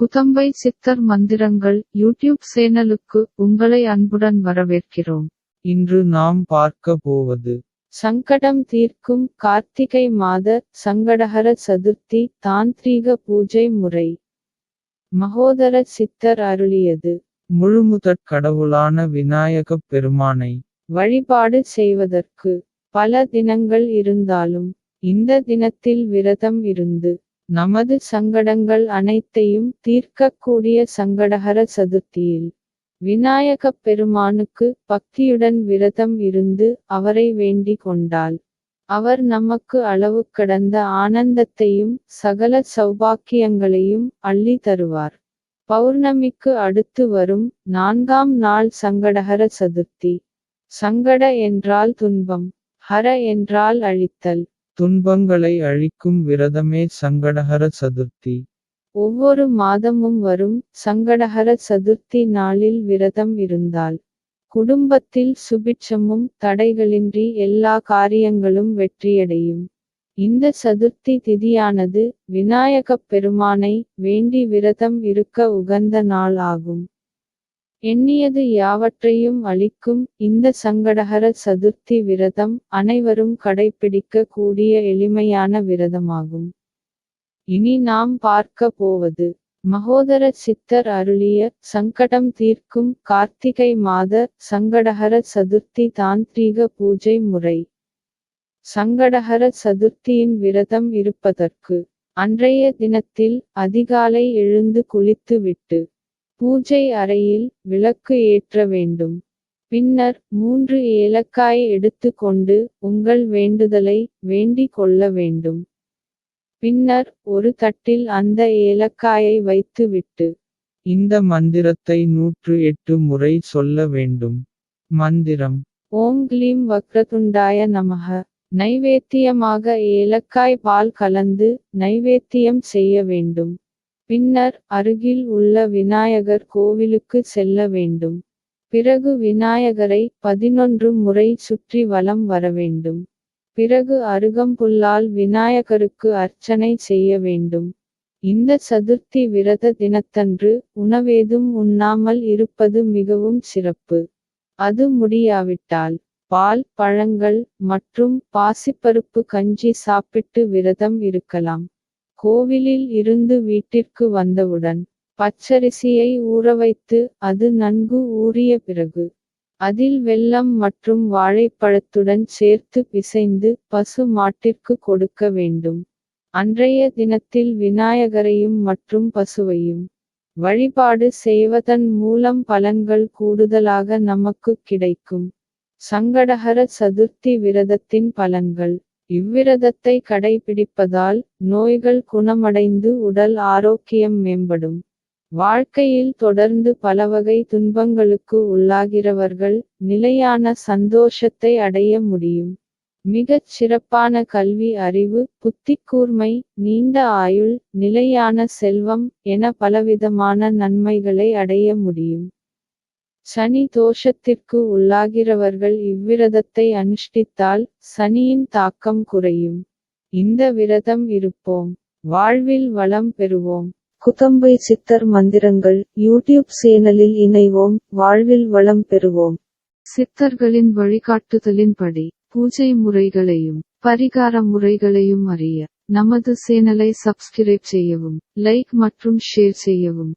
குதம்பை சித்தர் மந்திரங்கள் யூடியூப் சேனலுக்கு உங்களை அன்புடன் வரவேற்கிறோம். இன்று நாம் பார்க்க போவது சங்கடம் தீர்க்கும் கார்த்திகை மாத சங்கடஹர சதுர்த்தி தாந்திரீக பூஜை முறை. மகோதர சித்தர் அருளியது. முழுமுதற் கடவுளான விநாயகப் பெருமானை வழிபாடு செய்வதற்கு பல தினங்கள் இருந்தாலும் இந்த தினத்தில் விரதம் இருந்து நமது சங்கடங்கள் அனைத்தையும் தீர்க்கக்கூடிய சங்கடகர சதுர்த்தியில் விநாயகப் பெருமானுக்கு பக்தியுடன் விரதம் இருந்து அவரை வேண்டிக் கொண்டால் அவர் நமக்கு அளவு கடந்த ஆனந்தத்தையும் சகல சௌபாக்கியங்களையும் அள்ளி தருவார். பௌர்ணமிக்கு அடுத்து வரும் நான்காம் நாள் சங்கடகர சதுர்த்தி. சங்கட என்றால் துன்பம் ஹர என்றால் அழித்தல். துன்பங்களை அழிக்கும் விரதமே சங்கடஹர சதுர்த்தி. ஒவ்வொரு மாதமும் வரும் சங்கடஹர சதுர்த்தி நாளில் விரதம் இருந்தால் குடும்பத்தில் சுபிட்சமும் தடைகளின்றி எல்லா காரியங்களும் வெற்றியடையும். இந்த சதுர்த்தி திதியானது விநாயகப் பெருமானை வேண்டி விரதம் இருக்க உகந்த நாள் ஆகும். எண்ணியது யாவற்றையும் அளிக்கும் இந்த சங்கடஹர சதுர்த்தி விரதம் அனைவரும் கடைபிடிக்க கூடிய எளிமையான விரதமாகும். இனி நாம் பார்க்க போவது மகோதர சித்தர் அருளிய சங்கடம் தீர்க்கும் கார்த்திகை மாத சங்கடஹர சதுர்த்தி தாந்திரீக பூஜை முறை. சங்கடஹர சதுர்த்தியின் விரதம் இருப்பதற்கு அன்றைய தினத்தில் அதிகாலை எழுந்து குளித்து விட்டு பூஜை அறையில் விளக்கு ஏற்ற வேண்டும். பின்னர் மூன்று ஏலக்காய் எடுத்து கொண்டு உங்கள் வேண்டுதலை வேண்டிக் கொள்ள வேண்டும். பின்னர் ஒரு தட்டில் அந்த ஏலக்காயை வைத்து விட்டு இந்த மந்திரத்தை நூற்று எட்டு முறை சொல்ல வேண்டும். மந்திரம். ஓம் க்ளீம் வக்ரதுண்டாய நமக நைவேத்தியமாக ஏலக்காய் பால் கலந்து நைவேத்தியம் செய்ய வேண்டும். பின்னர் அருகில் உள்ள விநாயகர் கோவிலுக்கு செல்ல வேண்டும். பிறகு விநாயகரை பதினொன்று முறை சுற்றி வலம் வர வேண்டும். பிறகு அருகம்புல்லால் விநாயகருக்கு அர்ச்சனை செய்ய வேண்டும். இந்த சதுர்த்தி விரத தினத்தன்று உணவேதும் உண்ணாமல் இருப்பது மிகவும் சிறப்பு. அது முடியாவிட்டால் பால் பழங்கள் மற்றும் பாசிப்பருப்பு கஞ்சி சாப்பிட்டு விரதம் இருக்கலாம். கோவிலில் இருந்து வீட்டிற்கு வந்தவுடன் பச்சரிசியை ஊறவைத்து அது நன்கு ஊறிய பிறகு அதில் வெல்லம் மற்றும் வாழைப்பழத்துடன் சேர்த்து பிசைந்து பசு மாட்டிற்கு கொடுக்க வேண்டும். அன்றைய தினத்தில் விநாயகரையும் மற்றும் பசுவையும் வழிபாடு செய்வதன் மூலம் பலன்கள் கூடுதலாக நமக்கு கிடைக்கும். சங்கடஹர சதுர்த்தி விரதத்தின் பலன்கள். இவ்விரதத்தை கடைபிடிப்பதால் நோய்கள் குணமடைந்து உடல் ஆரோக்கியம் மேம்படும். வாழ்க்கையில் தொடர்ந்து பலவகை துன்பங்களுக்கு உள்ளாகிறவர்கள் நிலையான சந்தோஷத்தை அடைய முடியும். மிகச் சிறப்பான கல்வி அறிவு புத்திக்கூர்மை நீண்ட ஆயுள் நிலையான செல்வம் என பலவிதமான நன்மைகளை அடைய முடியும். சனி தோஷத்திற்கு உள்ளாகிறவர்கள் இவ்விரதத்தை அனுஷ்டித்தால் சனியின் தாக்கம் குறையும். இந்த விரதம் இருப்போம். வாழ்வில் வளம் பெறுவோம். குதம்பை சித்தர் மந்திரங்கள் யூடியூப் சேனலில் இணைவோம். வாழ்வில் வளம் பெறுவோம். சித்தர்களின் வழிகாட்டுதலின்படி பூஜை முறைகளையும் பரிகார முறைகளையும் அறிய நமது சேனலை சப்ஸ்கிரைப் செய்யவும் லைக் மற்றும் ஷேர் செய்யவும்.